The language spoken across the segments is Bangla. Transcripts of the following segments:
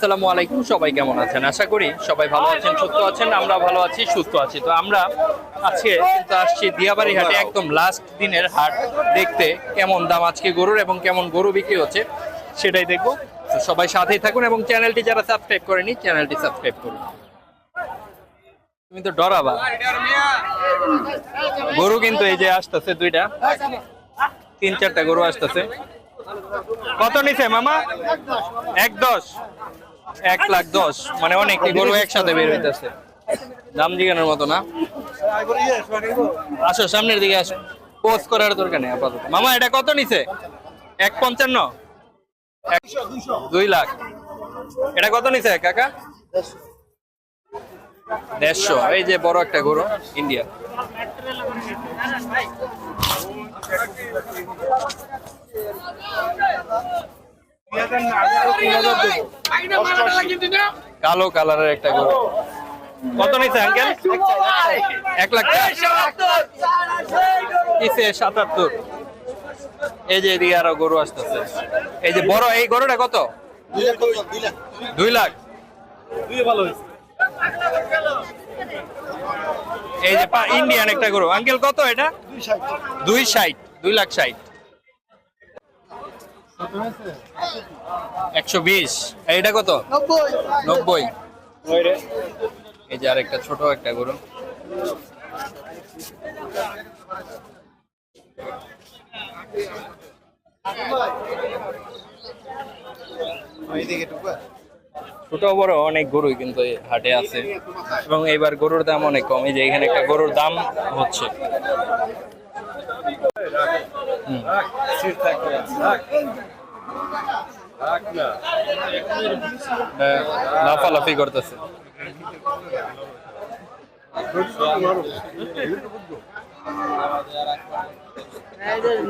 আসসালামু আলাইকুম, সবাই কেমন আছেন? আশা করি সবাই ভালো আছেন, সুস্থ আছেন, আমরা ভালো আছি, সুস্থ আছি। তো আমরা আজকে কিন্তু আসছি দিয়াবাড়ি হাটে একদম লাস্ট দিনের হাট দেখতে। কেমন দাম আজকে গরুর এবং কেমন গরু বিক্রি হচ্ছে সেটাই দেখব। তো সবাই সাথেই থাকুন এবং চ্যানেলটি যারা সাবস্ক্রাইব করেনি, চ্যানেলটি সাবস্ক্রাইব করুন। তুমি তো ডরাবা। গরু কিন্তু এই যে আসতেছে দুইটা। তিন, চারটা গরু আসতেছে। কত নিছে মামা? এক দশ। এক লাখ দশ মানে অনেক গরু একসাথে বের হইতেছে। দাম জিগানোর মতো না। আসো, সামনের দিকে আসো। পোস্ট করার দরকার নেই, আপাতত। মামা, এটা কত নিছে? এক পঞ্চান্ন? দুই লাখ। এটা কত নিছে, কাকা? দেড়শো। এই যে বড় একটা গরু, ইন্ডিয়া। কালো কালারের একটা গরু। কত নিছে আঙ্কেল এক লাখ কিসে? সাতাত্তর। এই যে এদিকে আরও গরু আসতেছে। এই যে বড়, এই গরুটা কত? দুই লাখ। এই যে ইন্ডিয়ান একটা গরু। আঙ্কেল কত এটা? দুই ষাট। দুই লাখ ষাট। একশো বিশ। কত? নব্বই। এই যে আরেকটা, ছোট একটা গরু। ছোট বড় অনেক গরুই কিন্তু হাটে আছে। এবং এইবার গরুর দাম অনেক কম। এই যে এখানে একটা গরুর দাম হচ্ছে। লাফালাফি করতেছে।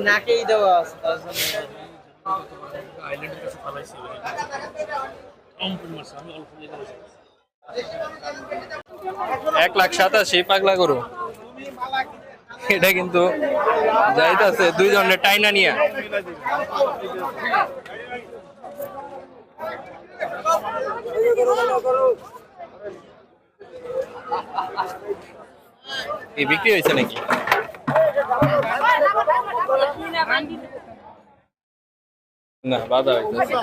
নাকেই দেওয়া এক লাখ সাতাশি পাগলা গরু। এটা কিন্তু যাইতাছে দুইজনের টাইনা নিয়ে। এই বিক্রি হয়েছে নাকি? না, বাধা হইতেছে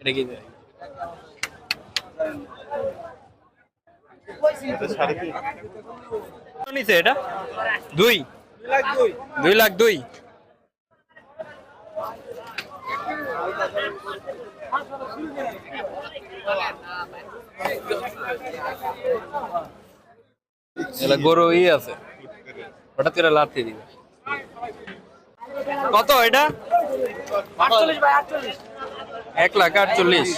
এটা কি? নিছে এটা? দুই? দুই লাখ দুই। গরু ই আছে। হঠাৎ করে লাথি দিবে। কত এটা? এক লাখ আটচল্লিশ।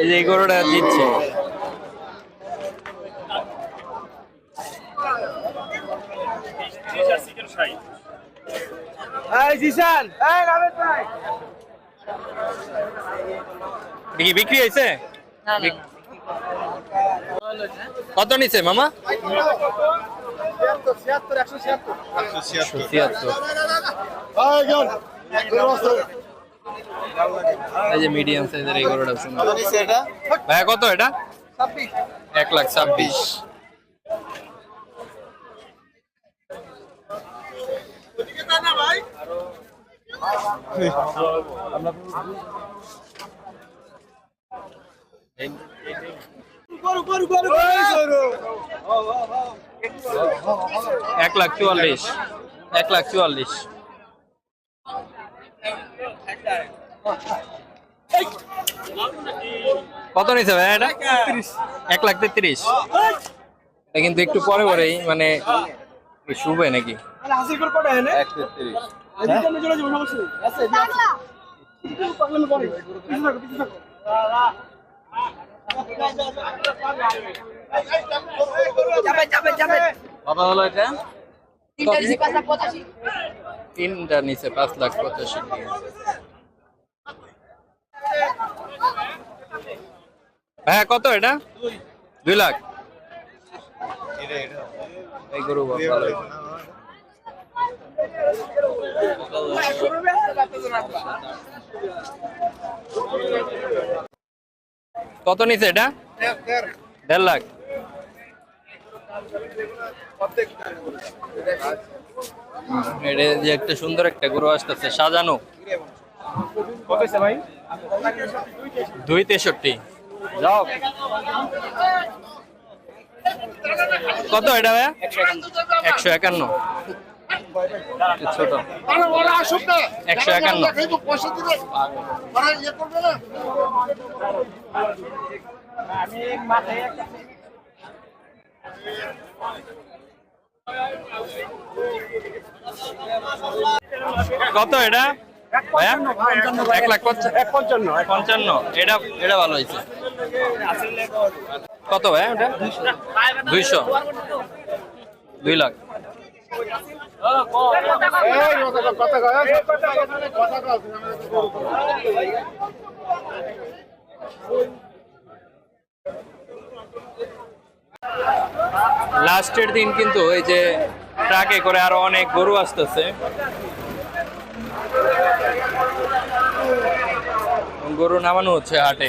এই যে এই গরুটা দিচ্ছে এই জিসান এই রাবেদ ভাই দেখি বিক্রি হয়েছে? কত নিছে মামা? এই যে মিডিয়াম সাইজের এই গরুটা ভাইয়া কত এটা? এক লাখ ছাব্বিশ। এক লাখ চুয়াল্লিশ। এক লাখ চুয়াল্লিশ। কত নিছে ভাই এটা? এক লাখ তেত্রিশ। এটা কিন্তু একটু পরে পরেই মানে শুবে নাকি? এক তেত্রিশ। যাবে কত হলো এটা? তিনটা নিচে পাঁচ লাখ পঁচাশি হ্যাঁ কত এটা? দুই লাখ। এই গরু ভালো। কত নিছে এটা? দেড় লাখ। এটা যে একটা সুন্দর একটা গরু আসতেছে, সাজানো। দুই তেষট্টি। যাও। কত এটা ভাইয়া? একশো একান্ন। ছোট। একশো একান্ন। কত এটা? এক লাখ পঞ্চান্ন। পঞ্চান্ন এটা এটা ভালো হয়েছে। কত ভাই ওটা? দুইশো। দুই লাখ। লাস্টের দিন কিন্তু এই যে ট্রাকে করে আরও অনেক গরু আসতেছে। গরু নামানো হচ্ছে হাটে।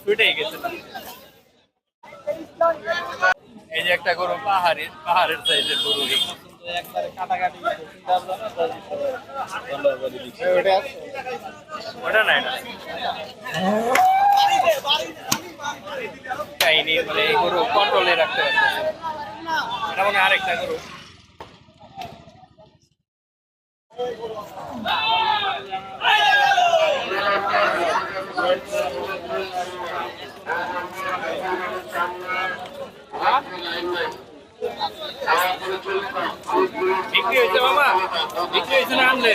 ছুটেই গেছে এই যে একটা গরু পাহাড়ের পাহাড়ের সাইজের গরু। ওটা না? কাহিনী মানে গরু কন্ট্রোলে রাখতে পারতেছে এটা মানে আরেকটা গরু। বিক্রি হয়েছে মামা বিক্রি হয়েছে না আনলে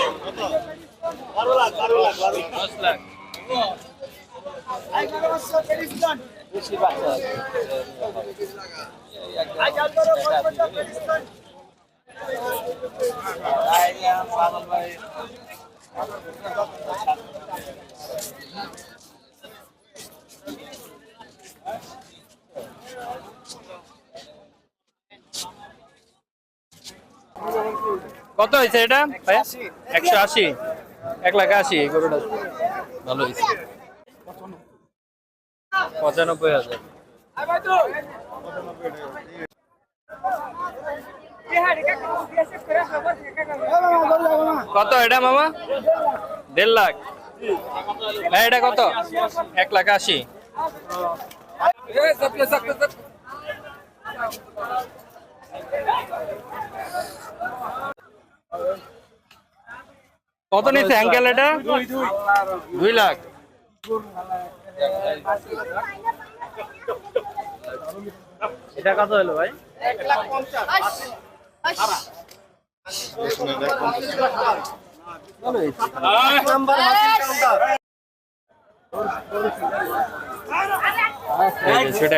দশ লাখ কত হয়েছে এটা একশো আশি। এক লাখ আশি গরুটা। ভালো হয়েছে। পঁচানব্বই হাজার। কত এটা, মামা? দেড় লাখ। ভাই, এটা কত? এক লাখ আশি। কত নিচ্ছে অ্যাঙ্কেল এটা? দুই লাখ। এটা কত হলো ভাই? সেটা।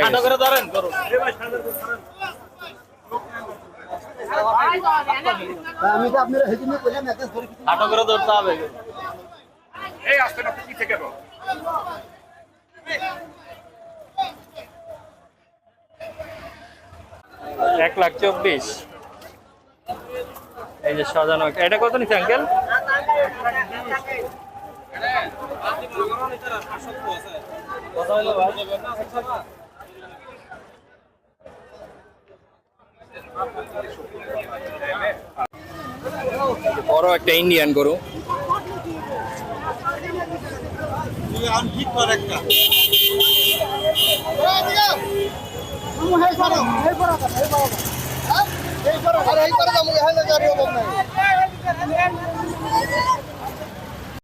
আমি তো আপনার হেদিনে কইলাম একটা ধরে আটো করে ধরতে হবে। এক লাখ চব্বিশ। এই যে সাজানো এটা কত নিচ্ছে আঙ্কেল? বড় একটা ইন্ডিয়ান গরু। এই